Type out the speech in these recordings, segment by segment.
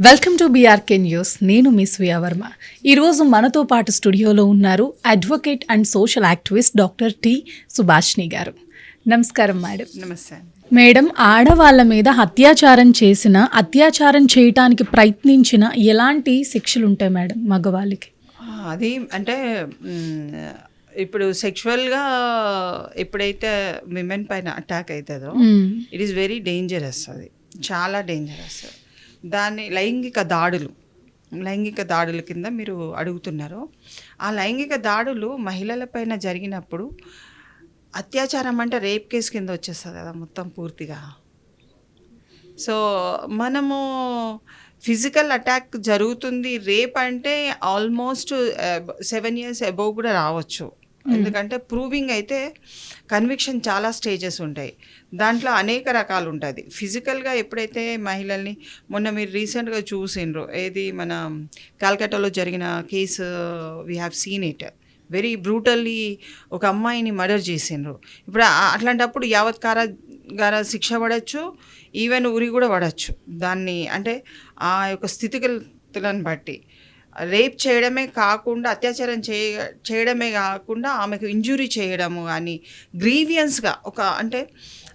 Welcome to BRK news నేను మీ స్వియా వర్మ. ఈరోజు మనతో పాటు స్టూడియోలో ఉన్నారు advocate and social activist doctor T Subhashini గారు. నమస్కారం మేడం. నమస్తే. మేడం ఆడవాళ్ళ మీద అత్యాచారం చేసిన అత్యాచారం చేయటానికి ప్రయత్నించిన ఎలాంటి శిక్షలు ఉంటాయి మేడం మగవాళ్ళకి? అది అంటే ఇప్పుడు సెక్షువల్గా ఎప్పుడైతే విమెన్ పైన అటాక్ అవుతుందో. ఇట్ ఈస్ వెరీ డేంజరస్ అది. చాలా డేంజరస్ దాన్ని లైంగిక దాడులు లైంగిక దాడుల కింద మీరు అడుగుతున్నారు. ఆ లైంగిక దాడులు మహిళలపైన జరిగినప్పుడు అత్యాచారం అంటే రేప్ కేసు కింద వచ్చేస్తుంది కదా మొత్తం పూర్తిగా. సో మనము ఫిజికల్ అటాక్ జరుగుతుంది రేప్ అంటే ఆల్మోస్ట్ సెవెన్ ఇయర్స్ అబోవ్ కూడా రావచ్చు. Hmm. ఎందుకంటే ప్రూవింగ్ అయితే కన్విక్షన్ చాలా స్టేజెస్ ఉంటాయి. దాంట్లో అనేక రకాలు ఉంటుంది. ఫిజికల్గా ఎప్పుడైతే మహిళల్ని మొన్న మీరు రీసెంట్గా చూసిండ్రు ఏది మన కాల్కటాలో జరిగిన case we have seen it very brutally ఒక అమ్మాయిని మర్డర్ చేసిండ్రు. ఇప్పుడు అట్లాంటప్పుడు యావత్ కారాగార శిక్ష పడవచ్చు ఈవెన్ ఉరి కూడా పడవచ్చు దాన్ని అంటే ఆ యొక్క స్థితిగతులను బట్టి. రేప్ చేయడమే కాకుండా అత్యాచారం చేయ చేయడమే కాకుండా ఆమెకు ఇంజురీ చేయడము కానీ గ్రీవియన్స్గా ఒక అంటే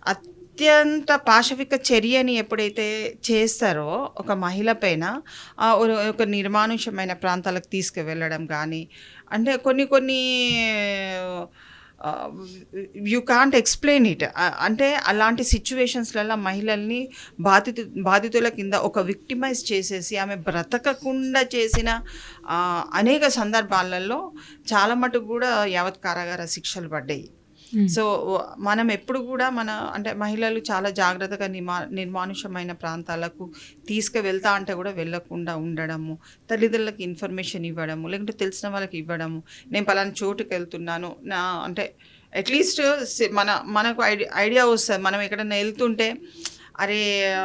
అత్యంత పాశవిక చర్యని ఎప్పుడైతే చేస్తారో ఒక మహిళ పైన ఒక- ఒక నిర్మానుషమైన ప్రాంతాలకు తీసుకువెళ్ళడం కానీ అంటే కొన్ని కొన్ని యూ కాంట్ ఎక్స్ప్లెయిన్ ఇట్ అంటే అలాంటి సిచ్యువేషన్స్లలో మహిళల్ని బాధితు బాధితుల కింద ఒక విక్టిమైజ్ చేసేసి ఆమె బ్రతకకుండా చేసిన uh, అనేక సందర్భాలలో చాలా మటుకు కూడా యావత్ కారాగార శిక్షలు పడ్డాయి. Hmm. సో మనం ఎప్పుడు కూడా మన అంటే మహిళలు చాలా జాగ్రత్తగా నిర్మా నిర్మానుషమైన ప్రాంతాలకు తీసుకువెళ్తా అంటే కూడా వెళ్ళకుండా ఉండడము తల్లిదండ్రులకు ఇన్ఫర్మేషన్ ఇవ్వడము లేకుంటే తెలిసిన వాళ్ళకి ఇవ్వడము. నేను పలానా చోటుకి వెళ్తున్నాను నా అంటే అట్లీస్ట్ మన మనకు ఐడి ఐడియా వస్తుంది. మనం ఎక్కడైనా వెళ్తుంటే అరే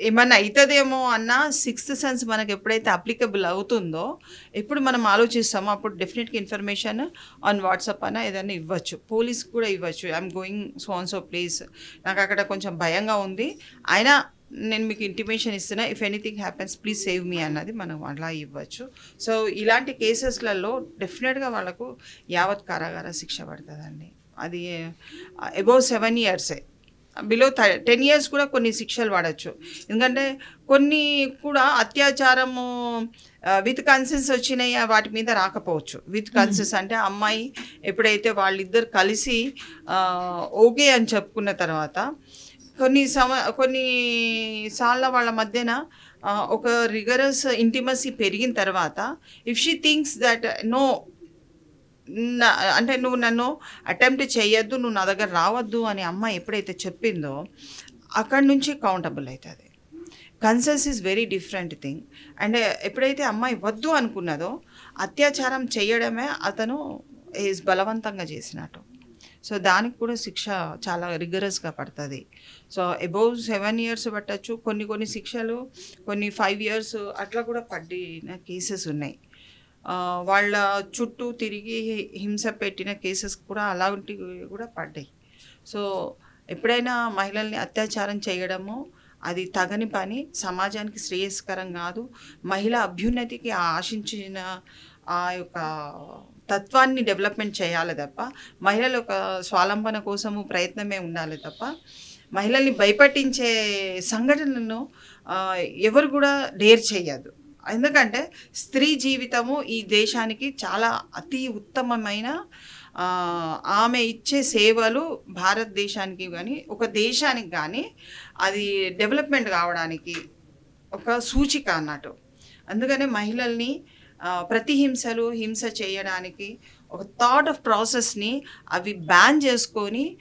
ఏమన్నా అవుతుందేమో అన్న సిక్స్త్ సెన్స్ మనకు ఎప్పుడైతే అప్లికబుల్ అవుతుందో ఎప్పుడు మనం ఆలోచిస్తామో అప్పుడు డెఫినెట్గా ఇన్ఫర్మేషన్ ఆన్ వాట్సాప్ అన్న ఏదైనా ఇవ్వచ్చు. పోలీస్ కూడా ఇవ్వచ్చు. I'm going so and so place నాకు అక్కడ కొంచెం భయంగా ఉంది. అయినా నేను మీకు ఇంటిమేషన్ ఇస్తున్నా. If anything happens please save me అన్నది మనం అలా ఇవ్వచ్చు. సో ఇలాంటి కేసెస్లలో డెఫినెట్గా వాళ్ళకు యావత్ కారాగార శిక్ష పడుతుందండి. అది అబౌవ్ సెవెన్ ఇయర్సే బిలో టెన్ ఇయర్స్ కూడా కొన్ని శిక్షలు పడవచ్చు ఎందుకంటే కొన్ని కూడా అత్యాచారము విత్ కన్సెన్స్ వచ్చినాయి వాటి మీద రాకపోవచ్చు. విత్ కన్సెన్స్ అంటే అమ్మాయి ఎప్పుడైతే వాళ్ళిద్దరు కలిసి ఓకే అని చెప్పుకున్న తర్వాత కొన్ని సమ కొన్ని సార్ల వాళ్ళ మధ్యన ఒక రిగరస్ ఇంటిమసీ పెరిగిన తర్వాత if she thinks that no నా- అంటే నువ్వు నన్ను అటెంప్ట్ చేయొద్దు నువ్వు నా దగ్గర రావద్దు అని అమ్మ ఎప్పుడైతే చెప్పిందో అక్కడి నుంచి కౌంటబుల్ అవుతుంది consent is very different thing and ఎప్పుడైతే అమ్మాయి వద్దు అనుకున్నదో అత్యాచారం చేయడమే అతను ఈజ్ బలవంతంగా చేసినట్టు. సో దానికి కూడా శిక్ష చాలా రిగరస్గా పడుతుంది. సో అబౌవ్ సెవెన్ ఇయర్స్ పట్టచ్చు. కొన్ని కొన్ని శిక్షలు కొన్ని ఫైవ్ ఇయర్స్ అట్లా కూడా పడిన కేసెస్ ఉన్నాయి. వాళ్ళ చుట్టూ తిరిగి హింస పెట్టిన కేసెస్ కూడా అలాంటివి కూడా పడ్డాయి. సో ఎప్పుడైనా మహిళల్ని అత్యాచారం చేయడము అది తగని పని సమాజానికి శ్రేయస్కరం కాదు. మహిళ అభ్యున్నతికి ఆశించిన ఆ యొక్క తత్వాన్ని డెవలప్మెంట్ చేయాలి తప్ప మహిళల యొక్క స్వాలంబన కోసము ప్రయత్నమే ఉండాలి తప్ప మహిళల్ని భయపట్టించే సంఘటనలను ఎవరు కూడా డేర్ చేయదు. ఎందుకంటే స్త్రీ జీవితము ఈ దేశానికి చాలా అతి ఉత్తమమైన ఆమె ఇచ్చే సేవలు భారతదేశానికి కానీ ఒక దేశానికి కానీ అది డెవలప్మెంట్ కావడానికి ఒక సూచిక అన్నట్టు. అందుకనే మహిళల్ని ప్రతి ప్రతిహింసలు హింస చేయడానికి ఒక థాట్ ఆఫ్ ప్రాసెస్ని అవి బ్యాన్ చేసుకొని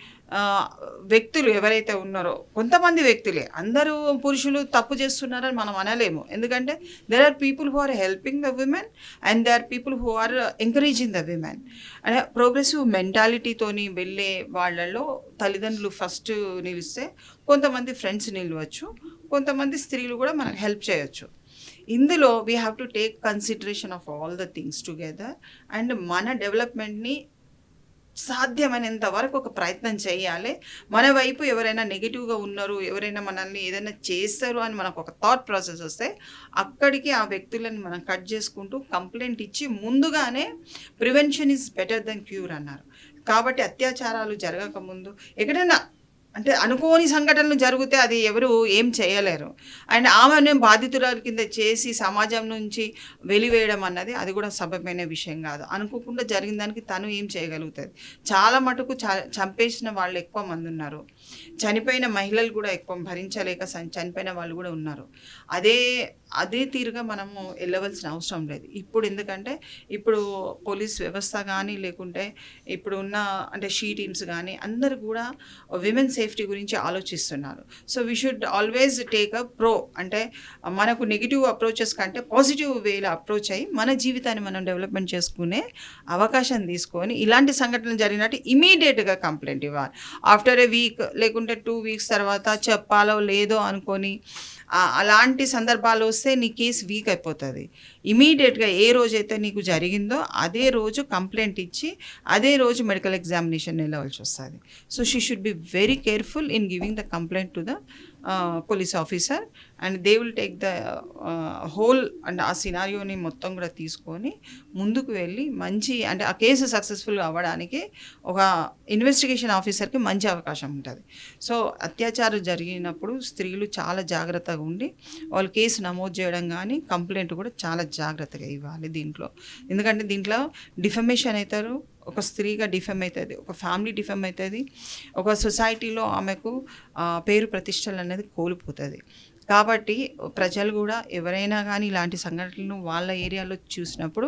వ్యక్తులు ఎవరైతే ఉన్నారో కొంతమంది వ్యక్తులే. అందరూ పురుషులు తప్పు చేస్తున్నారని మనం అనలేము. ఎందుకంటే there are people who are helping the women and they are people who are encouraging the women అంటే ప్రోగ్రెసివ్ మెంటాలిటీతోని వెళ్ళే వాళ్ళల్లో తల్లిదండ్రులు ఫస్ట్ నిలిస్తే కొంతమంది ఫ్రెండ్స్ నిలవచ్చు. కొంతమంది స్త్రీలు కూడా మనకు హెల్ప్ చేయొచ్చు. ఇందులో we have to take consideration of all the things together and మన డెవలప్మెంట్ని సాధ్యమైనంత వరకు ఒక ప్రయత్నం చేయాలి. మన వైపు ఎవరైనా నెగిటివ్గా ఉన్నారు ఎవరైనా మనల్ని ఏదైనా చేస్తారు అని మనకు ఒక థాట్ ప్రాసెస్ వస్తే అక్కడికి ఆ వ్యక్తులను మనం కట్ చేసుకుంటూ కంప్లైంట్ ఇచ్చి ముందుగానే prevention is better than cure అన్నారు. కాబట్టి అత్యాచారాలు జరగకముందు ఎక్కడైనా అంటే అనుకోని సంఘటనలు జరిగితే అది ఎవరు ఏం చేయలేరు. అండ్ ఆమెను బాధితురాల కింద చేసి సమాజం నుంచి వెలివేయడం అన్నది అది కూడా సభ్యమైన విషయం కాదు. అనుకోకుండా జరిగిన దానికి తను ఏం చేయగలుగుతుంది? చాలా మటుకు చ- చంపేసిన వాళ్ళు ఎక్కువ మంది ఉన్నారు. చనిపోయిన మహిళలు కూడా ఎక్కువ భరించలేక చనిపోయిన వాళ్ళు కూడా ఉన్నారు. అదే అదే తీరుగా మనము వెళ్ళవలసిన అవసరం లేదు. ఇప్పుడు ఎందుకంటే ఇప్పుడు పోలీస్ వ్యవస్థ కానీ లేకుంటే ఇప్పుడు ఉన్న అంటే షీ టీమ్స్ కానీ అందరు కూడా విమెన్ సేఫ్టీ గురించి ఆలోచిస్తున్నారు. So we should always take a pro అంటే మనకు నెగిటివ్ అప్రోచెస్ కంటే పాజిటివ్ వేలో అప్రోచ్ అయ్యి మన జీవితాన్ని మనం డెవలప్మెంట్ చేసుకునే అవకాశం తీసుకొని ఇలాంటి సంఘటనలు జరిగినట్టు ఇమీడియట్గా కంప్లైంట్ ఇవ్వాలి. ఆఫ్టర్ ఏ వీక్ లేకుంటే టూ వీక్స్ తర్వాత చెప్పాలో లేదో అనుకొని అలాంటి సందర్భాలు వస్తే నీ కేసు వీక్ అయిపోతుంది. ఇమీడియట్గా ఏ రోజైతే నీకు జరిగిందో అదే రోజు కంప్లైంట్ ఇచ్చి అదే రోజు మెడికల్ ఎగ్జామినేషన్ వెళ్ళవలసి వస్తుంది. So she should be very careful in giving the complaint to the police officer and they will take the whole and ఆ సినారియోని మొత్తం కూడా తీసుకొని ముందుకు వెళ్ళి మంచి అంటే ఆ కేసు సక్సెస్ఫుల్ అవ్వడానికి ఒక ఇన్వెస్టిగేషన్ ఆఫీసర్కి మంచి అవకాశం ఉంటుంది. సో అత్యాచారం జరిగినప్పుడు స్త్రీలు చాలా జాగ్రత్తగా ఉండి వాళ్ళు కేసు నమోదు చేయడం కానీ కంప్లైంట్ కూడా చాలా జాగ్రత్తగా ఇవ్వాలి దీంట్లో. ఎందుకంటే దీంట్లో డిఫమేషన్ అవుతారు ఒక స్త్రీగా డిఫెమ్ అవుతుంది ఒక ఫ్యామిలీ డిఫెమ్ అవుతుంది ఒక సొసైటీలో ఆమెకు పేరు ప్రతిష్టలు అనేది కోల్పోతుంది. కాబట్టి ప్రజలు కూడా ఎవరైనా కానీ ఇలాంటి సంఘటనలు వాళ్ళ ఏరియాలో చూసినప్పుడు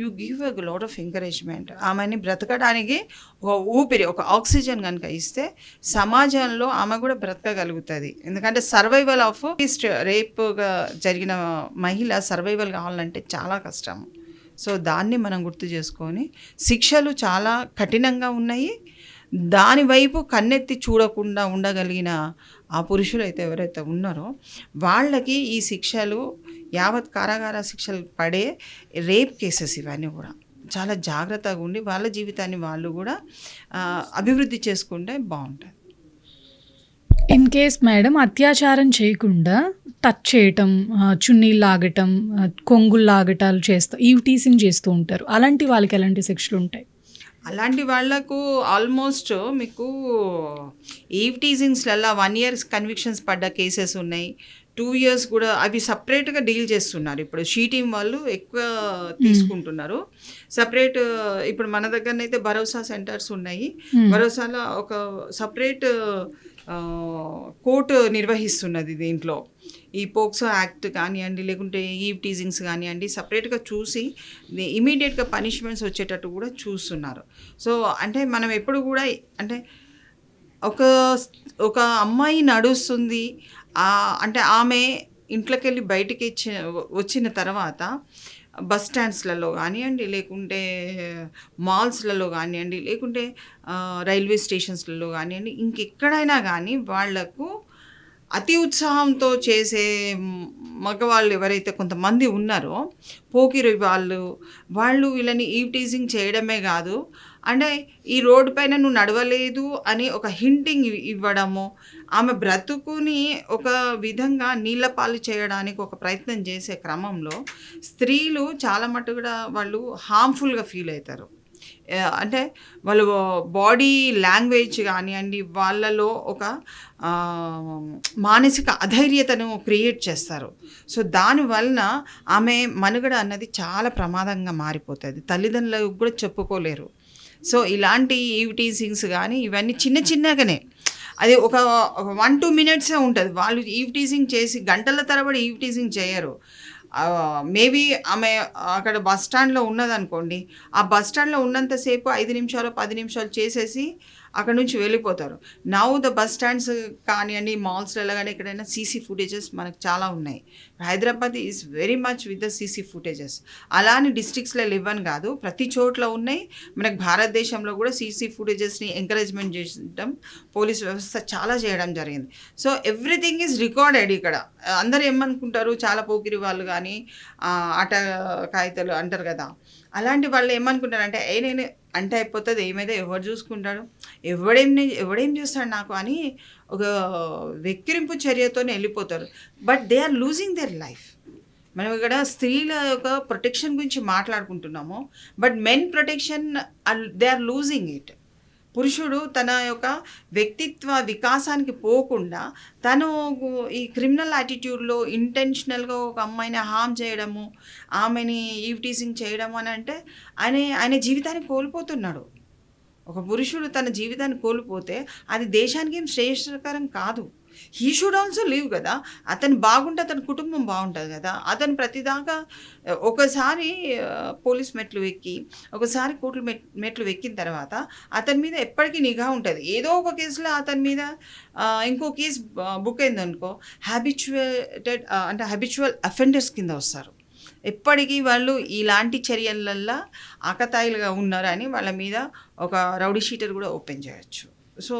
you give a lot of encouragement ఆమెని బ్రతకడానికి ఒక ఊపిరి ఒక ఆక్సిజన్ కనుక ఇస్తే సమాజంలో ఆమె కూడా బ్రతకగలుగుతుంది. ఎందుకంటే సర్వైవల్ ఆఫ్ రేప్గా జరిగిన మహిళ సర్వైవల్ కావాలంటే చాలా కష్టం సో దాన్ని మనం గుర్తు చేసుకొని శిక్షలు చాలా కఠినంగా ఉన్నాయి. దాని వైపు కన్నెత్తి చూడకుండా ఉండగలిగిన ఆ పురుషులు అయితే ఎవరైతే ఉన్నారో వాళ్ళకి ఈ శిక్షలు యావత్ కారాగార శిక్షలు పడే రేప్ కేసెస్ ఇవన్నీ కూడా చాలా జాగ్రత్తగా ఉండి వాళ్ళ జీవితాన్ని వాళ్ళు కూడా అభివృద్ధి చేసుకుంటే బాగుంటుంది. ఇన్ కేస్ మేడం అత్యాచారం చేయకుండా టచ్ చేయటం చున్నీలు లాగటం కొంగులు లాగటాలు చేస్తూ ఈవ్ టీసింగ్ చేస్తూ ఉంటారు. అలాంటి వాళ్ళకి ఎలాంటి శిక్షలు ఉంటాయి? అలాంటి వాళ్ళకు ఆల్మోస్ట్ మీకు ఈవ్ టీజింగ్స్లల్లా వన్ ఇయర్స్ కన్విక్షన్స్ పడ్డ కేసెస్ ఉన్నాయి. టూ ఇయర్స్ కూడా అవి సపరేట్గా డీల్ చేస్తున్నారు. ఇప్పుడు షీ టీమ్ వాళ్ళు ఎక్కువ తీసుకుంటున్నారు. సపరేట్ ఇప్పుడు మన దగ్గరనైతే భరోసా సెంటర్స్ ఉన్నాయి. Hmm. భరోసాలో ఒక సపరేట్ కోర్టు నిర్వహిస్తున్నది దీంట్లో. ఈ పోక్సో యాక్ట్ కానివ్వండి లేకుంటే ఈవ్ టీజింగ్స్ కానివ్వండి సపరేట్గా చూసి ఇమీడియట్గా పనిష్మెంట్స్ వచ్చేటట్టు కూడా చూస్తున్నారు. సో అంటే మనం ఎప్పుడు కూడా అంటే ఒక ఒక అమ్మాయి నడుస్తుంది అంటే ఆమె ఇంట్లోకి వెళ్ళి బయటికి ఇచ్చిన వచ్చిన తర్వాత బస్ స్టాండ్స్లలో కానివ్వండి లేకుంటే మాల్స్లలో కానివ్వండి లేకుంటే రైల్వే స్టేషన్స్లలో కానివ్వండి ఇంకెక్కడైనా కానీ వాళ్ళకు అతి ఉత్సాహంతో చేసే మగవాళ్ళు ఎవరైతే కొంతమంది ఉన్నారో పోకిరి వాళ్ళు వాళ్ళు వీళ్ళని ఈవ్ టీజింగ్ చేయడమే కాదు. అంటే ఈ రోడ్డు పైన నువ్వు నడవలేదు అని ఒక హింటింగ్ ఇవ్వడము ఆమె బ్రతుకుని ఒక విధంగా నీళ్ళ పాలు చేయడానికి ఒక ప్రయత్నం చేసే క్రమంలో స్త్రీలు చాలా మటు కూడా వాళ్ళు హార్మ్ఫుల్గా ఫీల్ అవుతారు. అంటే వాళ్ళు బాడీ లాంగ్వేజ్ కానివ్వండి వాళ్ళలో ఒక మానసిక అధైర్యతను క్రియేట్ చేస్తారు. సో దానివలన ఆమె మనుగడ అన్నది చాలా ప్రమాదంగా మారిపోతుంది. తల్లిదండ్రులకు కూడా చెప్పుకోలేరు. సో ఇలాంటి ఈవిటీసింగ్స్ కానీ ఇవన్నీ చిన్న చిన్నగానే. అది ఒక వన్ టూ మినిట్సే ఉంటుంది. వాళ్ళు ఈవ్ టీజింగ్ చేసి గంటల తరబడి ఈవ్ టీజింగ్ చేయరు. మేబీ ఆమె అక్కడ బస్ స్టాండ్లో ఉన్నదనుకోండి. ఆ బస్ స్టాండ్లో ఉన్నంతసేపు ఐదు నిమిషాలు పది నిమిషాలు చేసేసి అక్కడ నుంచి వెళ్ళిపోతారు. నౌ ద బస్ స్టాండ్స్ కానివ్వండి మాల్స్లలో కానీ ఎక్కడైనా సీసీ ఫుటేజెస్ మనకు చాలా ఉన్నాయి. Hyderabad is very much with the CC footages అలా అని డిస్ట్రిక్ట్స్లో ఇవ్వని కాదు ప్రతి చోట్ల ఉన్నాయి. మనకు భారతదేశంలో కూడా సీసీ ఫుటేజెస్ని ఎంకరేజ్మెంట్ చేయడం పోలీస్ వ్యవస్థ చాలా చేయడం జరిగింది. సో ఎవ్రీథింగ్ ఈజ్ రికార్డెడ్ ఇక్కడ. అందరూ ఏమనుకుంటారు? చాలా పోకిరి వాళ్ళు కానీ ఆట కాగితాలు అంటారు కదా. అలాంటి వాళ్ళు ఏమనుకుంటారంటే ఏ నేను అంటే అయిపోతుంది ఏమైతే ఎవరు చూసుకుంటాడు ఎవడేం ఎవడేం చేస్తాడు నాకు అని ఒక వెక్కిరింపు చర్యతో వెళ్ళిపోతారు. But they are losing their life మనం ఇక్కడ స్త్రీల యొక్క ప్రొటెక్షన్ గురించి మాట్లాడుకుంటున్నాము. But men protection they are losing it పురుషుడు తన యొక్క వ్యక్తిత్వ వికాసానికి పోకుండా తను ఈ క్రిమినల్ యాటిట్యూడ్లో ఇంటెన్షనల్గా ఒక అమ్మాయిని హామ్ చేయడము ఆమెని ఈవ్టీసింగ్ చేయడము అని అంటే ఆయన ఆయన జీవితాన్ని కోల్పోతున్నాడు. ఒక పురుషుడు తన జీవితాన్ని కోల్పోతే అది దేశానికి ఏం శ్రేయస్కరం కాదు. హీ షుడ్ ఆల్సో లీవ్ కదా. అతను బాగుంటే అతని కుటుంబం బాగుంటుంది కదా. అతను ప్రతిదాకా ఒకసారి పోలీస్ మెట్లు ఎక్కి ఒకసారి కోర్టులు మెట్ మెట్లు ఎక్కిన తర్వాత అతని మీద ఎప్పటికీ నిఘా ఉంటుంది. ఏదో ఒక కేసులో అతని మీద ఇంకో కేసు బుక్ అయిందనుకో హ్యాబిచువేటెడ్ అంటే హ్యాబిచువల్ అఫెండర్స్ కింద వస్తారు. ఎప్పటికీ వాళ్ళు ఇలాంటి చర్యలల్లో ఆకతాయిలుగా ఉన్నారని వాళ్ళ మీద ఒక రౌడీ షీటర్ కూడా ఓపెన్ చేయొచ్చు. So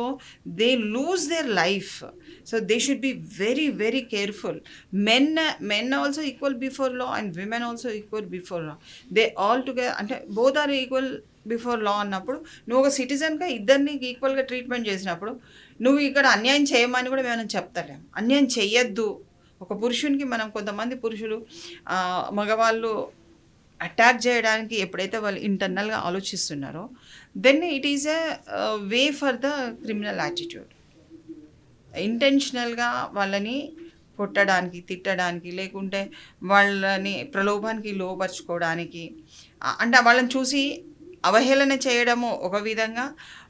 they lose their life so they should be very very careful men men also equal before law and women also equal before law they all together అంటే both are equal before law అన్నప్పుడు నువ్వు ఒక సిటిజన్గా ఇద్దరిని ఈక్వల్గా treatment చేసినప్పుడు నువ్వు ఇక్కడ అన్యాయం చేయమని కూడా మేము చెప్తలేం. అన్యాయం చెయ్యొద్దు. ఒక పురుషునికి మనం కొంతమంది పురుషులు మగవాళ్ళు అటాక్ చేయడానికి ఎప్పుడైతే వాళ్ళు ఇంటర్నల్గా ఆలోచిస్తున్నారో then it is a way for the criminal attitude ఇంటెన్షనల్గా వాళ్ళని కొట్టడానికి తిట్టడానికి లేకుంటే వాళ్ళని ప్రలోభానికి లోపరుచుకోవడానికి అంటే వాళ్ళని చూసి అవహేళన చేయడము ఒక విధంగా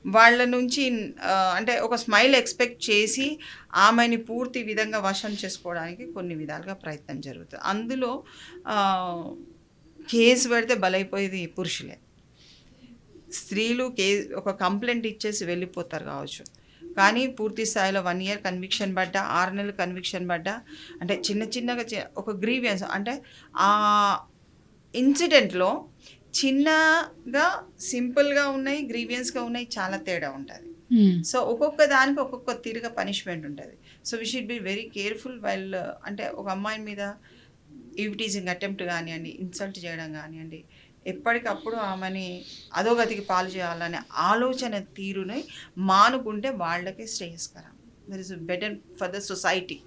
వాళ్ళ నుంచి అంటే ఒక స్మైల్ ఎక్స్పెక్ట్ చేసి ఆమెని పూర్తి విధంగా వశం చేసుకోవడానికి కొన్ని విధాలుగా ప్రయత్నం జరుగుతుంది. అందులో కేసు పెడితే బలైపోయేది పురుషులే. స్త్రీలు కే ఒక కంప్లైంట్ ఇచ్చేసి వెళ్ళిపోతారు కావచ్చు. కానీ పూర్తి స్థాయిలో వన్ ఇయర్ కన్విక్షన్ పడ్డా ఆరు నెలలు కన్విక్షన్ పడ్డా అంటే చిన్న చిన్నగా ఒక గ్రీవియన్స్ అంటే ఆ ఇన్సిడెంట్లో చిన్నగా సింపుల్గా ఉన్నాయి గ్రీవియన్స్గా ఉన్నాయి చాలా తేడా ఉంటుంది. మ్మ్. సో ఒక్కొక్క దానికి ఒక్కొక్క తీరుగా పనిష్మెంట్ ఉంటుంది. So we should be very careful while అంటే ఒక అమ్మాయి మీద ఈవిటీజింగ్ అటెంప్ట్ కానివ్వండి ఇన్సల్ట్ చేయడం కానివ్వండి ఎప్పటికప్పుడు ఆమెని అధోగతికి పాలు చేయాలనే ఆలోచన తీరుని మానుకుంటే వాళ్ళకే శ్రేయస్కరం. There is better for the society